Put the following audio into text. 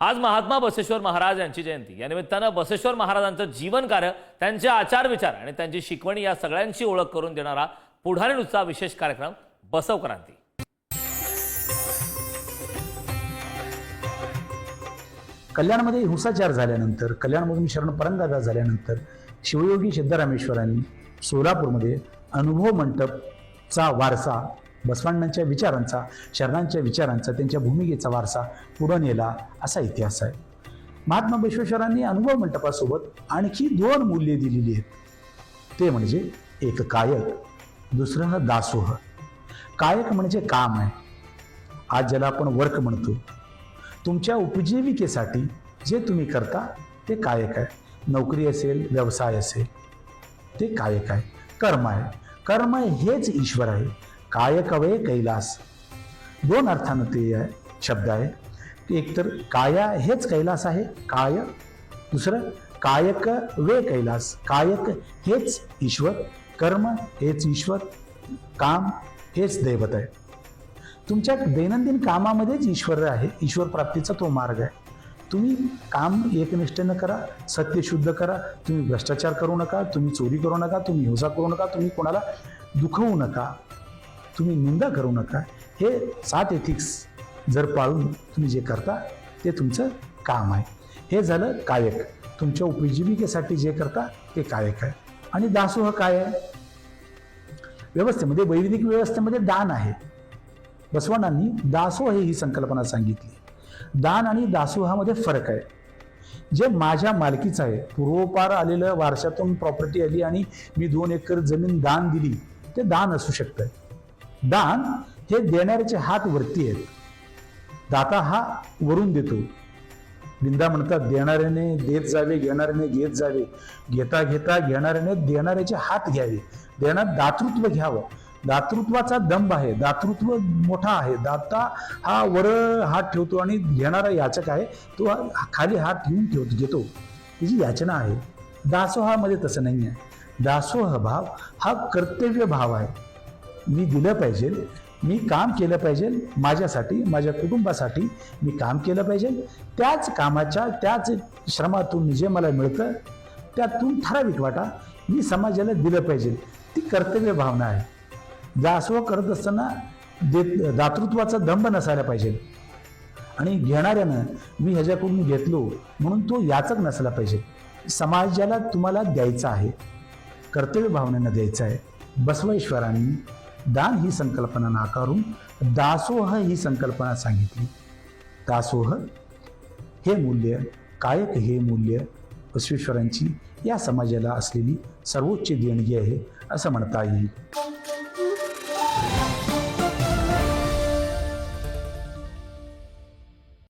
आज महात्मा बसेश्वर महाराज यांची जयंती. या निमित्तानं बसेश्वर महाराजांचं जीवन कार्य त्यांचे आचार विचार आणि त्यांची शिकवणी या सगळ्यांची ओळख करून देणारा पुढारी नुसता विशेष कार्यक्रम बसव क्रांती कल्याणमध्ये हिंसाचार झाल्यानंतर कल्याणमधून शरण परंगदा झाल्यानंतर शिवयोगी सिद्धरामेश्वरांनी सोलापूरमध्ये अनुभव मंडपचा वारसा बसवांडांच्या विचारांचा शरणांच्या विचारांचा त्यांच्या भूमिकेचा वारसा पुढं नेला असा इतिहास आहे. महात्मा बसवेश्वरांनी अनुभव मंडपासोबत आणखी दोन मूल्ये दिलेली आहेत. ते म्हणजे एक कायक दुसरं दासोह. कायक म्हणजे काम आहे. आज ज्याला आपण वर्क म्हणतो तुमच्या उपजीविकेसाठी जे तुम्ही करता ते कायक आहे. नोकरी असेल व्यवसाय असेल ते कायक आहे. कर्म आहे. कर्म हेच ईश्वर आहे. कायकवे कैलास. दोन अर्थानं ते शब्द आहे. एक एकतर काया हेच कैलास आहे काय? दुसरं कायक वे कैलास. कायक हेच ईश्वर कर्म हेच ईश्वर काम हेच दैवत आहे. तुमच्या दैनंदिन कामामध्येच ईश्वर आहे ईश्वर प्राप्तीचा तो मार्ग आहे. तुम्ही काम एकनिष्ठेनं करा सत्यशुद्ध करा तुम्ही भ्रष्टाचार करू नका तुम्ही चोरी करू नका तुम्ही हिंसा करू नका तुम्ही कोणाला दुखवू नका. तुम्ही निंदा करू नका. हे सात एथिक्स जर पाळून तुम्ही जे करता ते तुमचं काम आहे. हे झालं कायक. तुमच्या उपजीविकेसाठी जे करता ते कायक आहे. आणि दासोह काय आहे? व्यवस्थेमध्ये वैदिक व्यवस्थेमध्ये दान आहे. बसवण्णांनी दासोह ही संकल्पना सांगितली. दान आणि दासोहामध्ये फरक आहे. जे माझ्या मालकीचं आहे पूर्वोपार आलेलं वारशातून प्रॉपर्टी आली आणि मी दोन एकर जमीन दान दिली ते दान असू शकतं दान हे देणाऱ्याचे हात वरती आहेत. दाता हा वरून देतो. बिंदा म्हणतात देणाऱ्याने देत जावे घेणाऱ्याने घेत जावे. घेता घेता घेणाऱ्याने देणाऱ्याचे हात घ्यावे. देणार दातृत्व घ्यावं. दातृत्वाचा दंभ आहे. दातृत्व मोठा आहे. दाता हा वर हात ठेवतो आणि घेणारा याचक आहे. तो खाली हात ठेवून ठेवतो घेतो. तिची याचना आहे दासोहामध्ये तसं नाही आहे दासोह भाव हा कर्तव्य भाव आहे. मी दिलं पाहिजे मी काम केलं पाहिजे माझ्यासाठी माझ्या कुटुंबासाठी मी काम केलं पाहिजे. त्याच कामाच्या त्याच श्रमातून जे मला मिळतं त्यातून ठराविक वाटा मी समाजाला दिलं पाहिजे. ती कर्तव्य भावना आहे. दासोह करत असताना देत दातृत्वाचा दंभ नसायला पाहिजे. आणि घेणाऱ्यानं मी ह्याच्याकडून घेतलो म्हणून तो याचक नसला पाहिजे. समाजाला तुम्हाला द्यायचा आहे. कर्तव्य भावनेनं द्यायचं आहे. बसवेश्वरांनी दान ही संकल्पना नाकारून दासोह ही संकल्पना सांगितली. दासोह हे मूल्य कायक हे मूल्य बसवेश्वरांची या समाजाला असलेली सर्वोच्च देणगी आहे असं म्हणता येईल.